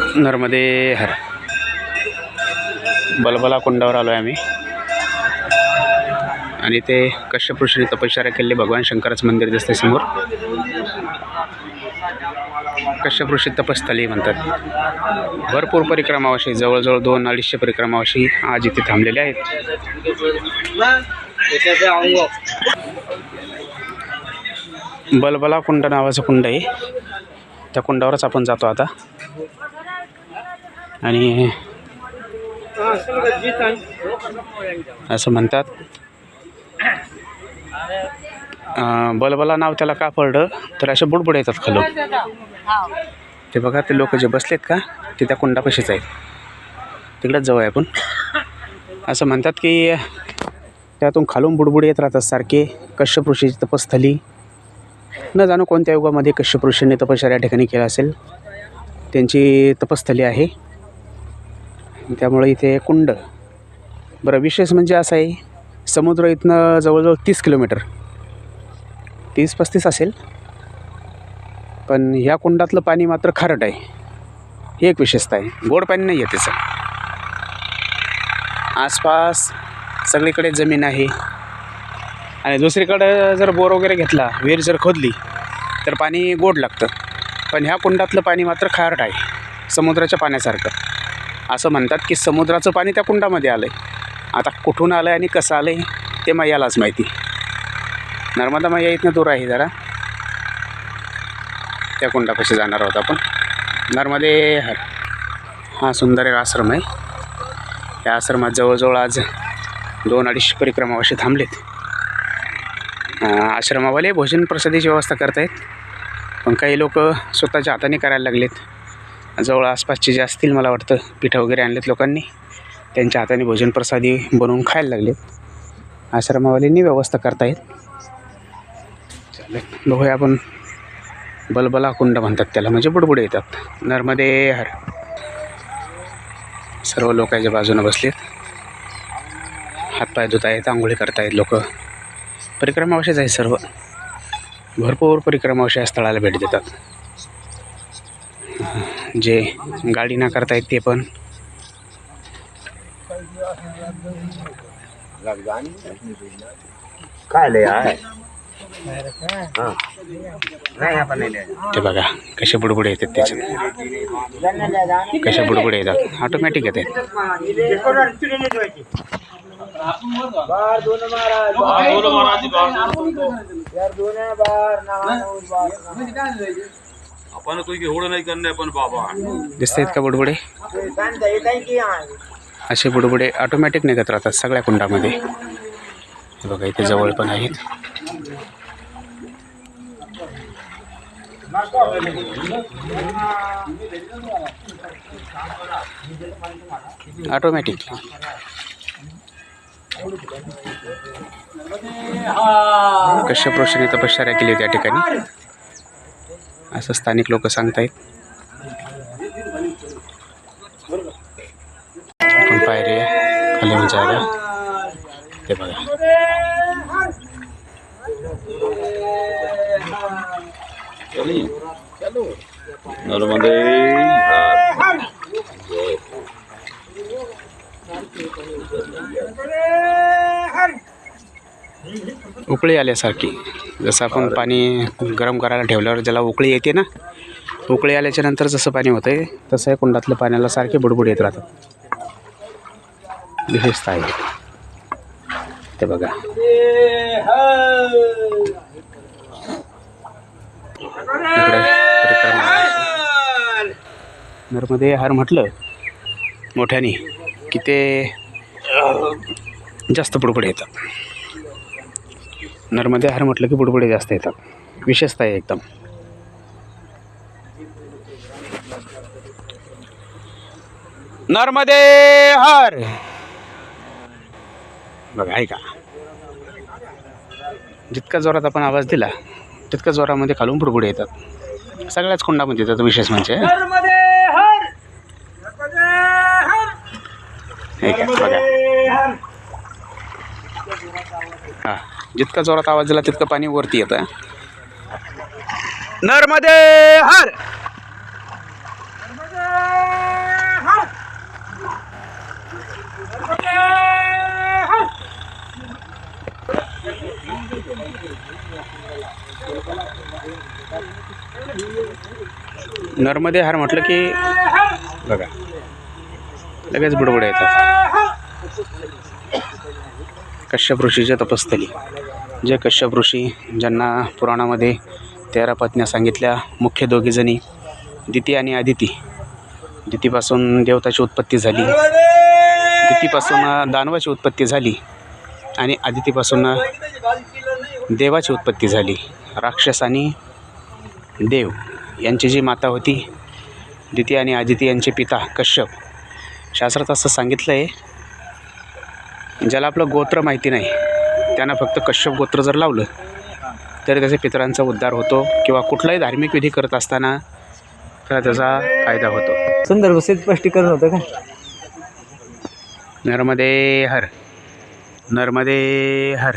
नर्मदे हर. बलबला कुंडावर आलो आहे आम्ही. आणि ते कश्यप तपश्चर्या केलेले भगवान शंकराचं मंदिर दिसते समोर. कश्यप ऋषी तपस्थली म्हणतात. भरपूर परिक्रमावाशी जवळजवळ दोन अडीचशे परिक्रमावाशी आज इथे थांबलेले आहेत. बलबला कुंड नावाचं कुंड आहे. त्या कुंडावरच आपण जातो आता. आणि असं म्हणतात. बलबला नाव त्याला का पडलं तर असे बुडबुड येतात खालून. ते बघा ते लोक जे बसलेत का ते त्या कुंडापाशीच आहेत. तिकडंच जाऊ आपण. असं म्हणतात की त्यातून खालून बुडबुड येत राहतात सारखे. कश्यप ऋषीची तपस्थली. न जाणू कोणत्या युगामध्ये कश्यप ऋषींनी तपश्चर्या ठिकाणी केलं असेल. त्यांची तपस्थली आहे. त्यामुळे इथे कुंड. बरं विशेष म्हणजे असं आहे समुद्र इथनं जवळजवळ तीस किलोमीटर. तीस पस्तीस असेल. पण ह्या कुंडातलं पाणी मात्र खारट आहे. ही एक विशेषता आहे. गोड पाणी नाही आहे त्याचं. आसपास सगळीकडे जमीन आहे. आणि दुसरीकडं जर बोर वगैरे घेतला विहीर जर खोदली तर पाणी गोड लागतं. पण ह्या कुंडातलं पाणी मात्र खारट आहे समुद्राच्या पाण्यासारखं. असं म्हणतात की समुद्राचं पाणी त्या कुंडामध्ये आलं आहे आता कुठून आलं आहे आणि कसं आलं आहे ते मैयालाच माहिती. नर्मदा मैया इथनं दूर आहे जरा. त्या कुंडापाशी जाणार आहोत आपण. नर्मदे हर. हा सुंदर एक आश्रम आहे. या आश्रमात जवळजवळ आज दोन अडीचशे परिक्रमावाशी थांबलेत. आश्रमावाले भोजन प्रसादीची व्यवस्था करतायत. पण काही लोक स्वतःच्या हाताने करायला लागलेत. जवळ आसपासचे जे असतील मला वाटतं पिठं वगैरे आणलेत लोकांनी त्यांच्या हाताने भोजन प्रसादी बनवून खायला लागलेत. आश्रमावाल्यांनी व्यवस्था करतायत. चालेल. बघूया आपण. बलबला कुंड म्हणतात त्याला म्हणजे बुडबुडे येतात. नर्मदे हर. सर्व लोक याच्या बाजूनं बसलेत. हातपाय धुत आहेत आंघोळी करतायत लोक. परिक्रमावशेच आहे सर्व. भरपूर परिक्रमावशे स्थळाला भेट देतात. जे गाडी ना करतायत ते पण. काय लय आहे? हां. नाही आपण नाही लिहायचं. ते बघा कसे बुडबुडे येतात त्याच्यात. कशा बुडबुडे येतात. ऑटोमॅटिक येतात आपण कोई एवढं नाही करणे पण बाबा. दिसत आहेत का बुडबुडे? असे बुडबुडे ऑटोमॅटिक निघत राहतात सगळ्या कुंडामध्ये. हे बघा इथे जवळ पण आहेत. ऑटोमॅटिक कश्यप ऋषीने तपश्चर्या केली त्या ठिकाणी? असं स्थानिक लोक सांगतायत. आपण पायरे खाली जायला ते बघा. नर्मदे उकळी आल्यासारखी. जसं आपण पाणी गरम करायला ठेवल्यावर ज्याला उकळी येते ना उकळी आल्याच्यानंतर जसं पाणी होतं आहे तसं या कुंडातलं पाण्याला सारखे बुडबुड येत राहतात. विशेषता आहे. ते बघा. नर्मदे हार म्हटलं मोठ्याने की ते जास्त बुडबुड येतात. नर्मदे हार म्हटलं की बुडबुडे जास्त येतात. विशेषता आहे एकदम. नर्मदे हर बघा आहे का जितका जोरात आपण आवाज दिला तितका जोरामध्ये खालून बुडबुडे येतात. सगळ्याच कुंडामध्ये येतात विशेष म्हणजे. बघा. हा. जितका जोरात आवाज दिला तितकं पाणी वरती येत. नर्मदे हर! नर्मदे हार म्हटलं की बघा लगेच बुडबुड येतात. कश्यप ऋषीच्या तपस्थली जे कश्यप ऋषी ज्यांना पुराणामध्ये तेरा पत्न्या सांगितल्या मुख्य दोघीजणी दिती आणि आदिती. दितीपासून देवताची उत्पत्ती झाली. दितीपासून दानवाची उत्पत्ती झाली आणि आदितीपासून देवाची उत्पत्ती झाली. राक्षस आणि देव यांची जी माता होती दिती आणि आदिती यांचे पिता कश्यप. शास्त्रात असं सांगितलं आहे ज्याला आपलं गोत्र माहिती नाही त्यानं फक्त कश्यप गोत्र जर लावलं तरी त्याच्या पितरांचा उद्धार होतो किंवा कुठलाही धार्मिक विधी करत असताना त्याला त्याचा फायदा होतो. सुंदर गुसेत स्पष्टीकरण होतं का? नर्मदे हर नर्मदे हर.